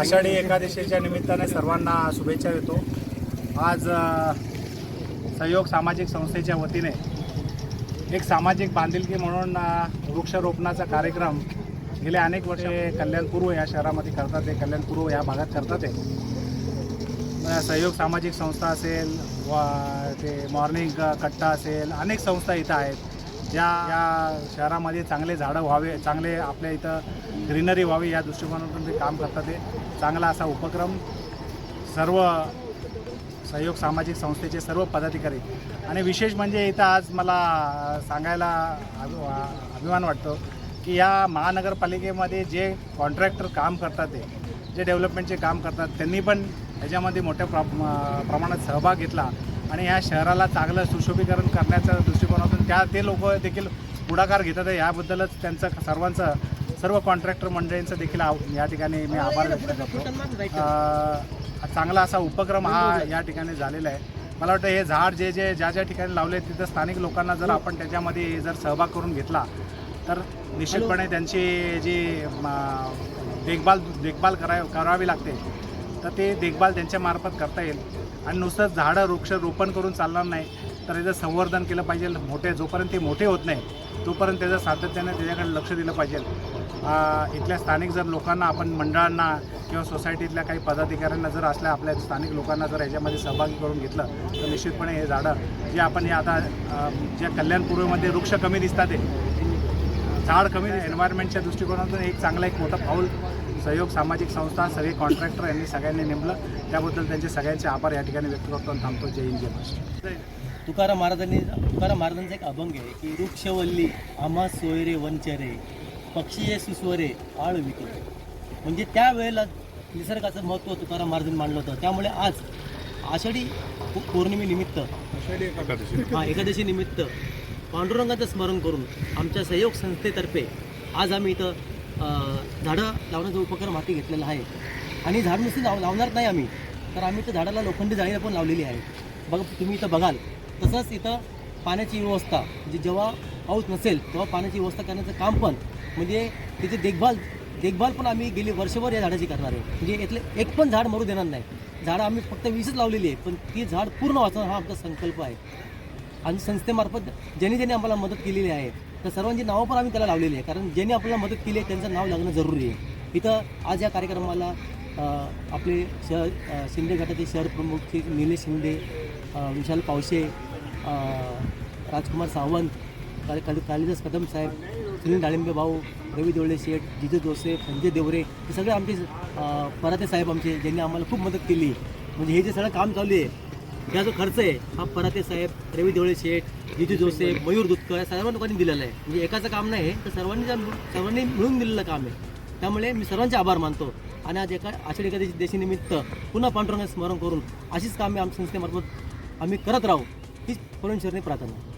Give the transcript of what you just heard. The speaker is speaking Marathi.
आषाढी एकादशीच्या निमित्ताने सर्वांना शुभेच्छा देतो. आज सहयोग सामाजिक संस्थेच्या वतीने एक सामाजिक बांधिलकी म्हणून वृक्षारोपणाचा कार्यक्रम गेले अनेक वर्षे कल्याणपूर्व या शहरामध्ये करतात आहे. कल्याणपूर्व या भागात करतात आहे. सहयोग सामाजिक संस्था असेल वा ते मॉर्निंग कट्टा असेल अनेक संस्था इथं आहेत. ज्या या शहरामध्ये चांगले झाडं व्हावे चांगले आपल्या इथं ग्रीनरी व्हावी या दृष्टिकोनातून ते काम करतात ते. चांगला असा उपक्रम सर्व सहयोग सामाजिक संस्थेचे सर्व पदाधिकारी. आणि विशेष म्हणजे इथं आज मला सांगायला अभि- अभिमान वाटतो की या महानगरपालिकेमध्ये जे कॉन्ट्रॅक्टर काम करतात ते जे डेव्हलपमेंटचे काम करतात त्यांनी पण ह्याच्यामध्ये मोठ्या प्र प्रमाणात सहभाग घेतला. आणि ह्या शहराला चांगलं सुशोभीकरण करण्याच्या दृष्टिकोनातून त्या ते लोक देखील पुढाकार घेतात आहे. याबद्दलच त्यांचं सर्वांचं सर्व कॉन्ट्रॅक्टर मंडळींचं देखील आव- या ठिकाणी मी आभार व्यक्त करतो. चांगला असा उपक्रम हा या ठिकाणी झालेला आहे. मला वाटतं हे झाड जे जे ज्या ज्या ठिकाणी लावले तिथं स्थानिक लोकांना जर आपण त्याच्यामध्ये जर सहभाग करून घेतला तर निश्चितपणे त्यांची जी देखभाल देखभाल करा करावी लागते. तर ते देखभाल त्यांच्यामार्फत करता येईल. आणि नुसतं झाडं वृक्ष रोपण करून चालणार नाही तर याचं संवर्धन केलं पाहिजे. मोठे जोपर्यंत ते मोठे होत नाही तोपर्यंत त्याचं सातत्याने त्याच्याकडे लक्ष दिलं पाहिजे. इथल्या स्थानिक जर लोकांना आपण मंडळांना किंवा सोसायटीतल्या काही पदाधिकाऱ्यांना जर असल्या आपल्या स्थानिक लोकांना जर याच्यामध्ये सहभागी करून घेतलं तर निश्चितपणे हे झाडं जे आपण हे आता ज्या कल्याणपूर्वमध्ये वृक्ष कमी दिसतात ते झाड कमी एन्व्हायरमेंटच्या दृष्टिकोनातून एक चांगला एक मोठा पाऊल सहयोग सामाजिक संस्था सगळे कॉन्ट्रॅक्टर यांनी सगळ्यांनी नेमलं. त्याबद्दल त्यांचे सगळ्यांचे आभार या ठिकाणी व्यक्त करतो आणि थांबतो. जय हिंद जय महाराष्ट्र. तुकाराम महाराजांनी तुकाराम महाराजांचा एक अभंग आहे की वृक्षवल्ली आम्हा सोयरे वंचरे पक्षी सुस्वरे आळ विके म्हणजे त्यावेळेला निसर्गाचं महत्त्व तुकाराम महाराजांनी मांडलं होतं. त्यामुळे आज आषाढी पौर्णिमेनिमित्त हा एकादशी निमित्त पांडुरंगाचं स्मरण करून आमच्या सहयोग संस्थेतर्फे आज आम्ही इथं झाडं लावण्याचा उपक्रम हाती घेतलेला आहे. आणि झाड नुसती लाव लावणार नाही आम्ही. तर आम्ही तर झाडाला लोखंडी जाळीला पण लावलेली आहे. बघ तुम्ही इथं बघाल. तसंच इथं पाण्याची व्यवस्था. जी जेव्हा पाऊस नसेल तेव्हा पाण्याची व्यवस्था करण्याचं काम पण. म्हणजे त्याची देखभाल देखभाल पण आम्ही गेली वर्षभर या झाडाची करणार आहे. म्हणजे यातले एक पण झाड मरू देणार नाही. झाडं आम्ही फक्त वीसच लावलेली आहे. पण ती झाड पूर्ण वाचवणं हा आमचा संकल्प आहे. आणि संस्थेमार्फत ज्यांनी ज्यांनी आम्हाला मदत केलेली आहे तर सर्वांची नावं पण आम्ही त्याला लावलेली आहे. कारण ज्यांनी आपल्याला मदत केली आहे त्यांचं नाव लागणं जरुरी आहे. इथं आज या कार्यक्रमाला आपले शहर शिंदे गटाचे शहर प्रमुख श्री निलेश शिंदे विशाल पावशे राजकुमार सावंत काल कालिदास कदम साहेब सुनील डाळिंबे भाऊ रवी देवळे शेठ जिजू जोसेफ संजय देवरे हे सगळे आमचे पराते साहेब आमचे ज्यांनी आम्हाला खूप मदत केली. म्हणजे हे जे सगळं काम चालू आहे हा जो खर्च आहे हा पराते साहेब रवी देवळे शेठ जिजू जोसेफ मयूर दुतकर या सर्व लोकांनी दिलेला आहे. म्हणजे एकाचं काम नाही तर सर्वांनी सर्वांनी मिळून दिलेलं काम आहे. त्यामुळे मी सर्वांचे आभार मानतो. आणि आज एका आषाढी एकादशी देशीनिमित्त पुन्हा पांडुरंगाचं स्मरण करून अशीच कामे आमच्या संस्थेमार्फत आम्ही करत राहू. हीच परमेश्वरने प्रार्थना